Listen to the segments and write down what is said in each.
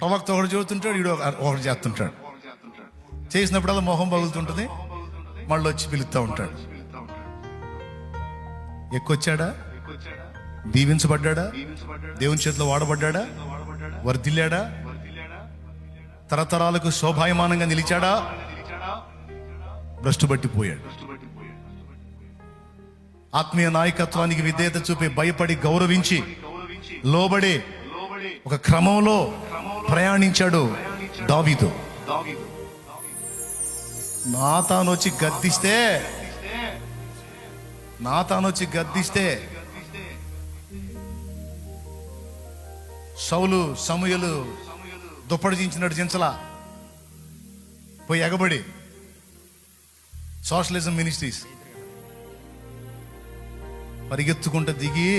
ప్రవక్త ఒకటి చదువుతుంటాడు ఈడు ఒక- ఒకటి చేస్తుంటాడు. చేసినప్పుడల్లా మొహం పగులుతుంటుంది మళ్ళీ వచ్చి పిలుస్తూ ఉంటాడు. ఎక్కువచ్చాడా? దీవించబడ్డాడా? దేవుని చేతిలో వాడబడ్డాడా? వర్ధిల్లాడా? తరతరాలకు శోభాయమానంగా నిలిచాడా? భ్రష్టుబట్టిపోయాడు ఆత్మీయ నాయకత్వానికి విధేయత చూపి భయపడి గౌరవించి లోబడి ఒక క్రమంలో ప్రయాణించాడు దావీదు. నా తాను వచ్చి గద్దిస్తే నా తాను వచ్చి గద్దిస్తే సౌలు సమయలు దుప్పటి దించినట్టు దించలా పోయి ఎగబడి సోషలిజం మినిస్ట్రీస్ పరిగెత్తుకుంటూ దిగి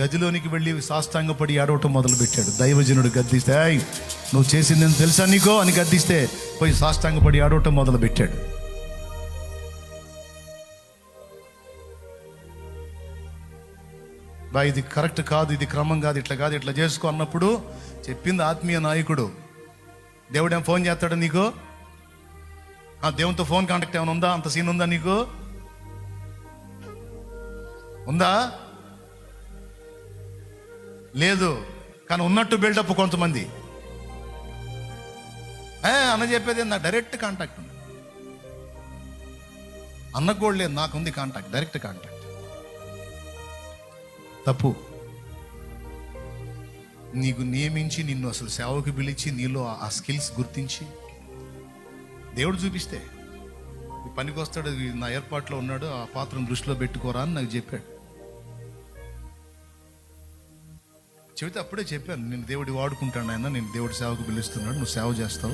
గదిలోనికి వెళ్ళి సాష్టాంగపడి ఏడవటం మొదలు పెట్టాడు దైవజనుడు గద్దిస్తే నువ్వు చేసింది నేను తెలుసా నీకో? అని గద్దిస్తే పోయి సాష్టాంగపడి ఏడవటం మొదలుపెట్టాడు. బా ఇది కరెక్ట్ కాదు ఇది క్రమం కాదు ఇట్లా కాదు ఇట్లా చేసుకో అన్నప్పుడు చెప్పింది ఆత్మీయ నాయకుడు. దేవుడేం ఫోన్ చేస్తాడు నీకు? ఆ దేవునితో ఫోన్ కాంటాక్ట్ ఏమైనా ఉందా? అంత సీన్ ఉందా నీకు? ఉందా? లేదు కానీ ఉన్నట్టు బిల్డప్ కొంతమంది. ఏ, అన్న చెప్పేది నా డైరెక్ట్ కాంటాక్ట్ ఉంది. అన్నకు కూడా లేదు నాకుంది కాంటాక్ట్ డైరెక్ట్ కాంటాక్ట్ తప్పు. నీకు నియమించి నిన్ను అసలు సేవకు పిలిచి నీలో ఆ స్కిల్స్ గుర్తించి దేవుడు చూపిస్తే పనికొస్తాడు పనికి వస్తాడు నా ఏర్పాట్లో ఉన్నాడు ఆ పాత్రను దృష్టిలో పెట్టుకోరా అని నాకు చెప్పాడు. చెబితే అప్పుడే చెప్పాను నేను దేవుడి వాడుకుంటాను ఆయన నేను దేవుడి సేవకు పిలుస్తున్నాడు నువ్వు సేవ చేస్తావు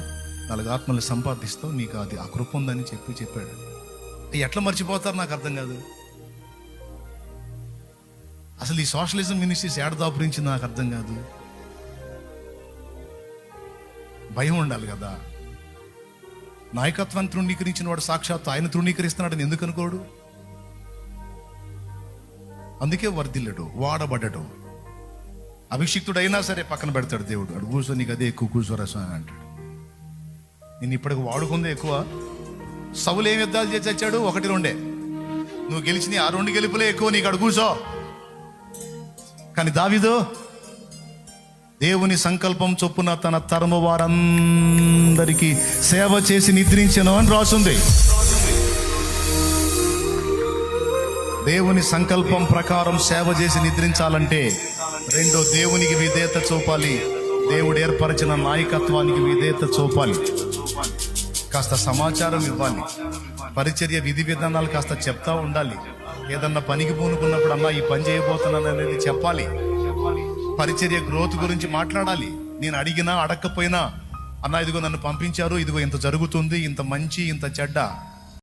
నాలుగు ఆత్మలు సంపాదిస్తావు నీకు అది ఆ కృప ఉందని చెప్పి చెప్పాడు. ఎట్లా మర్చిపోతారు నాకు అర్థం కాదు. అసలు ఈ సోషలిజం మినిస్ట్రీస్ ఏడ దాపురించి నాకు అర్థం కాదు. భయం ఉండాలి కదా. నాయకత్వాన్ని తృణీకరించిన వాడు సాక్షాత్తు ఆయన తృణీకరిస్తున్నాడని ఎందుకు అనుకోడు? అందుకే వర్ధిల్లడు వాడబడ్డడు. అభిషిక్తుడైనా సరే పక్కన పెడతాడు దేవుడు. అడు కూర్చో నీకు అదే ఎక్కువ కూర్చోరా స్వామి అంటాడు. నేను ఇప్పటికి వాడుకుందే ఎక్కువ. సవులు ఏం యుద్ధాలు చేసి వచ్చాడు? ఒకటి రెండే. నువ్వు గెలిచిన ఆ రెండు గెలుపులే ఎక్కువ నీకు అడు కూర్చో. కానీ దావిదో దేవుని సంకల్పం చొప్పున తన తరము వారందరికీ సేవ చేసి నిద్రించను అని రాసుంది. దేవుని సంకల్పం ప్రకారం సేవ చేసి నిద్రించాలంటే రెండో దేవునికి విధేయత చూపాలి. దేవుడు ఏర్పరిచిన నాయకత్వానికి విధేయత చూపాలి. కాస్త సమాచారం ఇవ్వాలి. పరిచర్య విధి విధానాలు కాస్త చెప్తా ఉండాలి. ఏదన్నా పనికి పూనుకున్నప్పుడు అన్నా ఈ పని చేయబోతున్నాను అనేది చెప్పాలి. పరిచర్య గ్రోత్ గురించి మాట్లాడాలి. నేను అడిగినా అడగకపోయినా అన్న ఇదిగో నన్ను పంపించారు ఇదిగో ఇంత జరుగుతుంది ఇంత మంచి ఇంత చెడ్డ